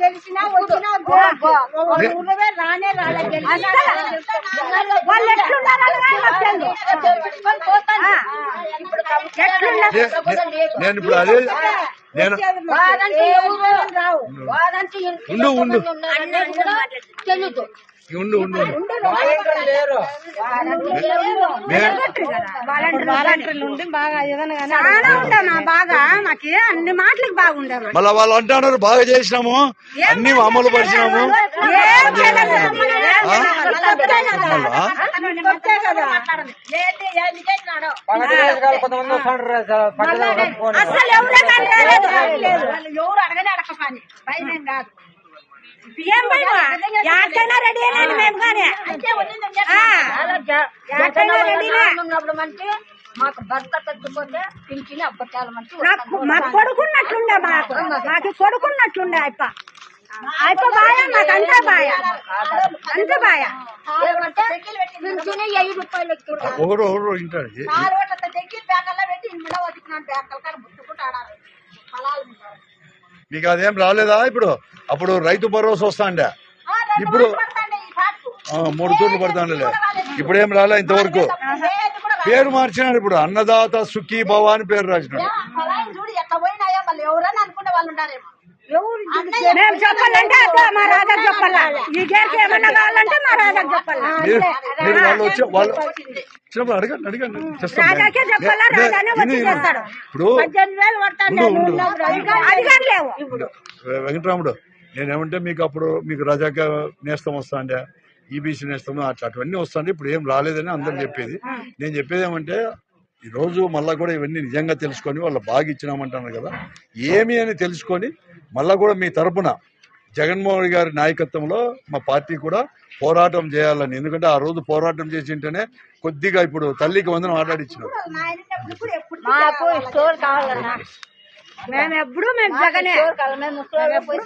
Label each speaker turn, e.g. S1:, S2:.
S1: గెలిచినా వచ్చినా go go నువ్వే రానే రాలే గెలిచినా
S2: వాళ్ళు ఎట్లున్నారని కానీ మాకు తెలియదు. ఆ. ఎట్లున్నారు?
S3: నే- నే- నేను ఇప్పుడు అదే నేను ఉండు. ఉండు ఉండు. ఉండు
S2: అన్ని మాటలకు బాగుండమా
S3: మళ్ళా వాళ్ళు అంటున్నారు బాగా చేసినాము. అన్ని అమలు పరిచినాము.
S4: కొంతమంది
S2: అసలు
S1: కాదు
S2: ఏం భయం? రెడీ మేము కానీ
S1: ఉన్నప్పుడు మంచి మాకు భర్త తగ్గిపోతే పింఛని అప్పట్టాలు మంచి
S2: మాకు కొడుకున్నట్లుండే మాకు మాకు కొడుకున్నట్లుండే అయిప బాయ మాకు అంతా బాయ. అంతా బాయ.
S3: ఒకరు ఒకరు అదేం రాలేదా ఇప్పుడు? అప్పుడు రైతు భరోసా వస్తాండే. ఇప్పుడు మూడు తూర్లు పడతాండలే. ఇప్పుడు. ఏం రాలే ఇంతవరకు. పేరు మార్చినాడు ఇప్పుడు. అన్నదాత సుఖీ భవ అని పేరు రాసినాడు.
S1: ఎవరైనా అనుకునే వాళ్ళు ఉండారేమో
S2: మేము చెప్పాలంటే అట్లా మా రాజాకు చెప్పాలా? ఈ గేర్కి ఏమన్నా కావాలంటే మా రాజాకు చెప్పాలా?
S3: మీరు మీరు వాళ్ళు వచ్చి వాళ్ళు వచ్చినప్పుడు అడగండి అడగండి. చేస్తాం
S2: రాజాకే చెప్పాలా? రాజానే వచ్చి చేస్తాడు.
S3: ఇప్పుడు
S1: పద్దెనిమిది వేలు
S2: లేవు
S3: వెంకటరాముడు నేనేమంటే మీకు అప్పుడు మీకు రజాక నేస్తం వస్తాండే. ఈబీసీ నేస్తం అట్లా అటువన్నీ వస్తాండే. ఇప్పుడు ఏం రాలేదని అందరు చెప్పేది. నేను చెప్పేది ఏమంటే ఈ రోజు మళ్ళా కూడా ఇవన్నీ నిజంగా తెలుసుకొని వాళ్ళు బాగా ఇచ్చినామంటున్నారు కదా. ఏమి అని తెలుసుకొని మళ్ళా కూడా మీ తరపున జగన్మోహన్ గారి నాయకత్వంలో మా పార్టీ కూడా పోరాటం చేయాలని. ఎందుకంటే ఆ రోజు పోరాటం చేసి ఉంటేనే కొద్దిగా ఇప్పుడు తల్లికి వందనం ఆటాడిచ్చినారు.
S1: మాకు స్టోర్ కావాలన్నా.
S2: మేము ఎప్పుడు మేము జగనే.
S1: పోయి